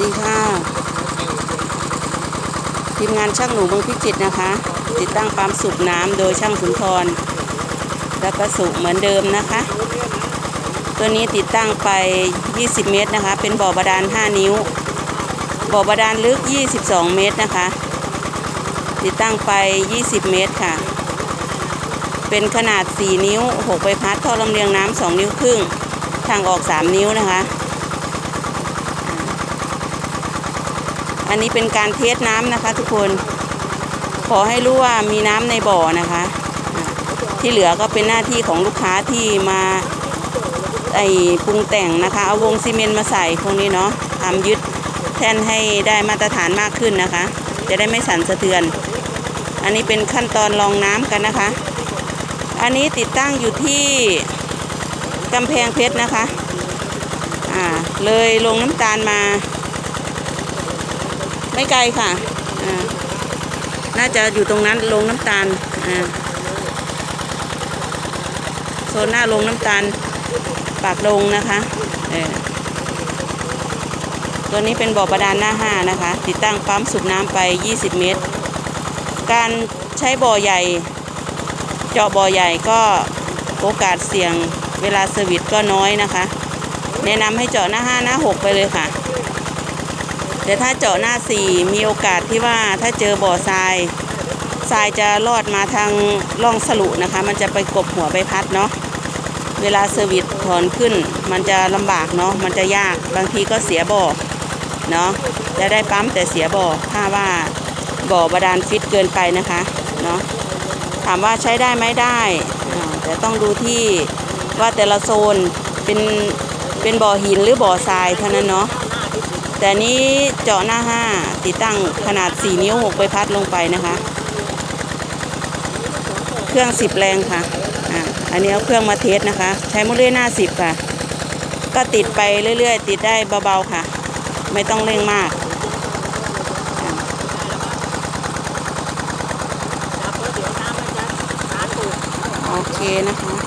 ดีค่ะ ทีมงานช่างหนูเมืองพิจิตรนะคะ ติดตั้งปั๊มสูบน้ำโดยช่างสุนทร แล้วก็สูบเหมือนเดิมนะคะ ตัวนี้ติดตั้งไป 20 เมตรนะคะ เป็นบ่อบาดาล 5 นิ้ว บ่อบาดาลลึก 22 เมตรนะคะ ติดตั้งไป 20 เมตรค่ะ เป็นขนาด 4 นิ้ว 6 ใบพัดท่อลำเลียงน้ำ 2 นิ้วครึ่ง ทางออก 3 นิ้วนะคะ อันนี้เป็นการเทสน้ำนะคะ ทุกคน ขอให้รู้ว่ามีน้ำในบ่อนะคะ ที่เหลือก็เป็นหน้าที่ของลูกค้าที่มาไอปรุงแต่งนะคะ เอาวงซีเมนต์มาใส่พวกนี้เนาะทำยึดแท่นให้ได้มาตรฐานมากขึ้นนะคะ จะได้ไม่สั่นสะเทือน อันนี้เป็นขั้นตอนรองน้ำกันนะคะ อันนี้ติดตั้งอยู่ที่กำแพงเพชรนะคะ อ่า เลยลงน้ำตาลมา ไม่ไกลค่ะอ่าน่าจะอยู่ตรงนั้นลงน้ำตาลอ่าโซนหน้าลงน้ำตาลปากลงนะคะเออตัวนี้เป็นบ่อบาดาลหน้าห้านะคะ ติดตั้งปั๊มสูบน้ำไป 20 เมตร การใช้บ่อใหญ่ เจาะบ่อใหญ่ก็โอกาสเสี่ยงเวลาเซอร์วิสก็น้อยนะคะ แนะนำให้เจาะหน้าห้าหน้าหกไปเลยค่ะ แต่ถ้าเจาะหน้าสี่มีโอกาสที่ว่าถ้าเจอบ่อทรายทรายจะลอดมาทางร่องสลุนะคะ มันจะไปกบหัวใบพัดเนาะเวลาเซอร์วิสถอนขึ้น มันจะลำบากเนาะมันจะยากบางทีก็เสียบ่อเนาะจะได้ปั๊มแต่เสียบ่อถ้าว่าบ่อบาดาลฟิตเกินไปนะคะเนาะถามว่าใช้ได้ไหมได้ แต่ต้องดูที่ว่าแต่ละโซนเป็นเป็นบ่อหินหรือบ่อทรายเท่านั้นเนาะ แต่นี้เจาะหน้า 5 ติดตั้งขนาด 4 นิ้ว 6 ใบพัดลงไปนะคะ เครื่อง 10 แรงค่ะอ่าอันนี้เอาเครื่องมาเทสนะคะ ใช้โมเลอร์หน้า 10 ค่ะ ก็ติดไปเรื่อยๆ ติดได้เบาๆค่ะ ไม่ต้องเร่งมากโอเคนะคะ